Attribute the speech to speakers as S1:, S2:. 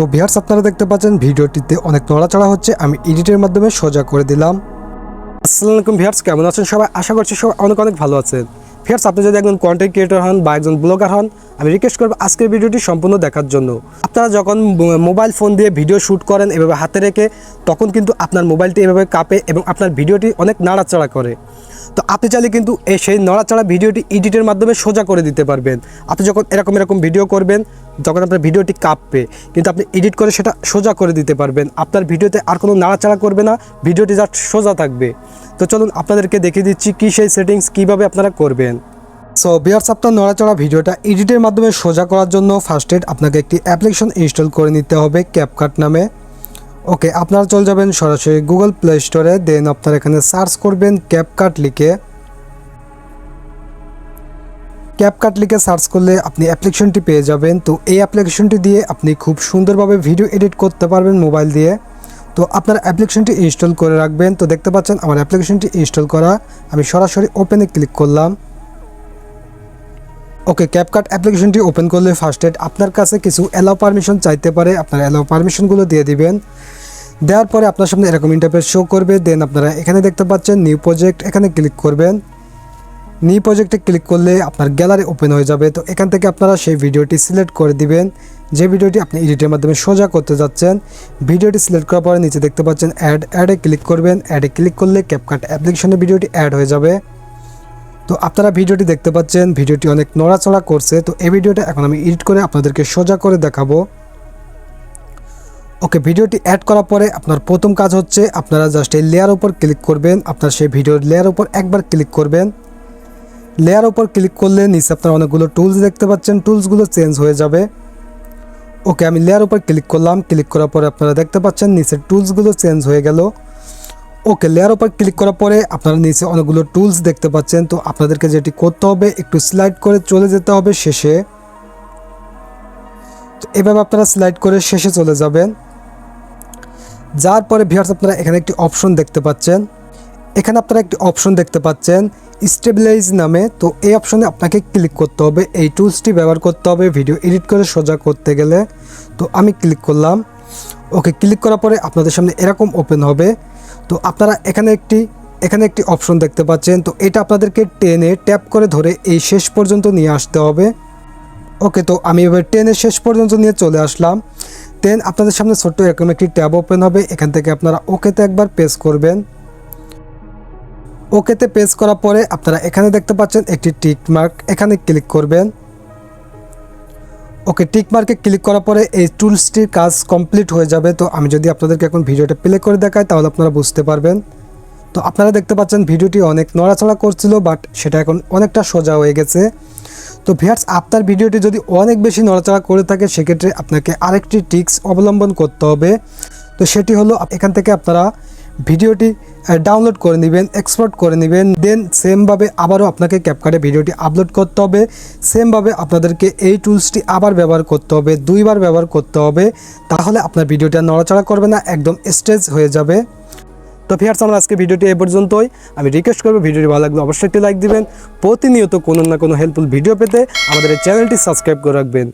S1: তো ভিয়ার্স আপনারা দেখতে পাচ্ছেন ভিডিওটিতে অনেক নড়াচড়া হচ্ছে। আমি এডিটের মাধ্যমে সোজা করে দিলাম। আসসালামু আলাইকুম ভিয়ার্স কেমন আছেন সবাই? আশা করছি সবাই অনেক অনেক ভালো আছেন। ভিউয়ার্স আপনি যদি একজন কন্টেন্ট ক্রিয়েটর হন বা একজন ব্লগার হন, আমি রিকোয়েস্ট করব আজকের ভিডিওটি সম্পূর্ণ দেখার জন্য। আপনারা যখন মোবাইল ফোন দিয়ে ভিডিও শ্যুট করেন এভাবে হাতে রেখে, তখন কিন্তু আপনার মোবাইলটি এভাবে কাঁপে এবং আপনার ভিডিওটি অনেক নাড়াচাড়া করে। তো আপনি চাইলে কিন্তু এই সেই নড়াচড়া ভিডিওটি এডিটের মাধ্যমে সোজা করে দিতে পারবেন। আপনি যখন এরকম এরকম ভিডিও করবেন, যখন আপনার ভিডিওটি কাঁপবে, কিন্তু আপনি এডিট করে সেটা সোজা করে দিতে পারবেন। আপনার ভিডিওতে আর কোনো নাড়াচাড়া করবে না ভিডিওটি জাস্ট সোজা থাকবে। তো চলুন আপনাদেরকে দেখিয়ে দিচ্ছি কী সেই সেটিংস কীভাবে আপনারা করবেন। সো বিয়ার্স আপনার নড়াচড়া ভিডিওটা এডিটের মাধ্যমে সোজা করার জন্য ফার্স্ট এড আপনাকে একটি অ্যাপ্লিকেশন ইনস্টল করে নিতে হবে ক্যাপকাট নামে। ওকে আপনারা চলে যাবেন সরাসরি গুগল প্লে স্টোরে দেন আপনারা এখানে সার্চ করবেন ক্যাপকাট লিখে। ক্যাপকাট লিখে সার্চ করলে আপনি অ্যাপ্লিকেশনটি পেয়ে যাবেন। তো এই অ্যাপ্লিকেশনটি দিয়ে আপনি খুব সুন্দরভাবে ভিডিও এডিট করতে পারবেন মোবাইল দিয়ে। তো আপনার অ্যাপ্লিকেশনটি ইনস্টল করে রাখবেন। তো দেখতে পাচ্ছেন, আমার অ্যাপ্লিকেশনটি ইনস্টল করা। আমি সরাসরি ওপেনে ক্লিক করলাম। ওকে ক্যাপকাট অ্যাপ্লিকেশনটি ওপেন করলে ফার্স্ট এড আপনার কাছে কিছু অ্যালাউ পারমিশন চাইতে পারে, আপনার অ্যালাউ পারমিশনগুলো দিয়ে দিবেন। দেওয়ার পরে আপনার সামনে এরকম ইন্টারফেস শো করবে দেন আপনারা এখানে দেখতে পাচ্ছেন নিউ প্রজেক্ট এখানে ক্লিক করবেন। নিউ প্রজেক্টে ক্লিক করলে আপনার গ্যালারি ওপেন হয়ে যাবে, তো এখান থেকে আপনারা সেই ভিডিওটি সিলেক্ট করে দিবেন। যে ভিডিওটি আপনি এডিটের মাধ্যমে সোজা করতে যাচ্ছেন ভিডিওটি সিলেক্ট করার পরে নিচে দেখতে পাচ্ছেন অ্যাড অ্যাডে ক্লিক করবেন। অ্যাডে ক্লিক করলে ক্যাপকাট অ্যাপ্লিকেশনে ভিডিওটি অ্যাড হয়ে যাবে। তো আপনারা ভিডিওটি দেখতে পাচ্ছেন, ভিডিওটি অনেক নড়াচড়া করছে, তো এই ভিডিওটা এখন আমি এডিট করে আপনাদেরকে সোজা করে দেখাবো। ওকে, ভিডিওটি অ্যাড করার পরে আপনার প্রথম কাজ হচ্ছে আপনারা জাস্ট এই লেয়ার উপর ক্লিক করবেন, আপনার সেই ভিডিওর লেয়ার উপর একবার ক্লিক করবেন। লেয়ার উপর ক্লিক করলে নিচে আপনারা অনেকগুলো টুলস দেখতে পাচ্ছেন টুলসগুলো চেঞ্জ হয়ে যাবে। ওকে, আমি লেয়ার উপর ক্লিক করলাম ক্লিক করার পরে আপনারা দেখতে পাচ্ছেন, নিচের টুলসগুলো চেঞ্জ হয়ে গেল। ওকে লেয়ার ওপর ক্লিক করার পরে আপনারা নিচে অনেকগুলো টুলস দেখতে পাচ্ছেন। তো আপনাদেরকে যেটি করতে হবে, একটু স্লাইড করে চলে যেতে হবে শেষে। তো এভাবে আপনারা স্লাইড করে শেষে চলে যাবেন। যার পরে ভিউয়ার্স আপনারা এখানে একটি অপশন দেখতে পাচ্ছেন। এখানে আপনারা একটি অপশন দেখতে পাচ্ছেন স্টেবিলাইজ নামে। তো এই অপশনে আপনাকে ক্লিক করতে হবে। এই টুলসটি ব্যবহার করতে হবে ভিডিও এডিট করে সোজা করতে গেলে। তো আমি ক্লিক করলাম। ওকে ক্লিক করার পরে আপনাদের সামনে এরকম ওপেন হবে। তো আপনারা এখানে একটি এখানে একটি অপশন দেখতে পাচ্ছেন। তো এটা আপনাদেরকে টেনে ট্যাপ করে ধরে এই শেষ পর্যন্ত নিয়ে আসতে হবে। ওকে তো আমি এবার টেনের শেষ পর্যন্ত নিয়ে চলে আসলাম। দেন আপনাদের সামনে ছোট্ট এরকম একটি ট্যাব ওপেন হবে। এখান থেকে আপনারা ওকেতে একবার পেস করবেন। ওকেতে পেস করার পরে আপনারা এখানে দেখতে পাচ্ছেন একটি টিক মার্ক এখানে ক্লিক করবেন। ওকে টিক মার্কে ক্লিক করার পরে এই টুলসটির কাজ কমপ্লিট হয়ে যাবে। তো আমি যদি আপনাদেরকে এখন ভিডিওটা প্লে করে দেখাই, তাহলে আপনারা বুঝতে পারবেন। তো আপনারা দেখতে পাচ্ছেন ভিডিওটি অনেক নড়াচড়া করছিল বাট সেটা এখন অনেকটা সোজা হয়ে গেছে। তো ভিয়ার্স আপনার ভিডিওটি যদি অনেক বেশি নড়াচড়া করে থাকে, সেক্ষেত্রে আপনাকে আরেকটি টিক্স অবলম্বন করতে হবে। তো সেটি হলো, এখান থেকে আপনারা ভিডিওটি ডাউনলোড করে নেবেন এক্সপোর্ট করে নেবেন দেন সেমভাবে আবারও আপনাকে ক্যাপকাটে ভিডিওটি আপলোড করতে হবে। সেমভাবে আপনাদেরকে এই টুলসটি আবার ব্যবহার করতে হবে, দুইবার ব্যবহার করতে হবে, তাহলে আপনার ভিডিওটা নড়াচড়া করবে না, একদম স্টেজ হয়ে যাবে। তো ফিয়ার্স আমরা আজকে ভিডিওটি এ পর্যন্তই। আমি রিকোয়েস্ট করব, ভিডিওটি ভালো লাগলে অবশ্যই একটি লাইক দিবেন। প্রতিনিয়ত কোনো না কোনো হেল্পফুল ভিডিও পেতে আমাদের এই চ্যানেলটি সাবস্ক্রাইব করে রাখবেন।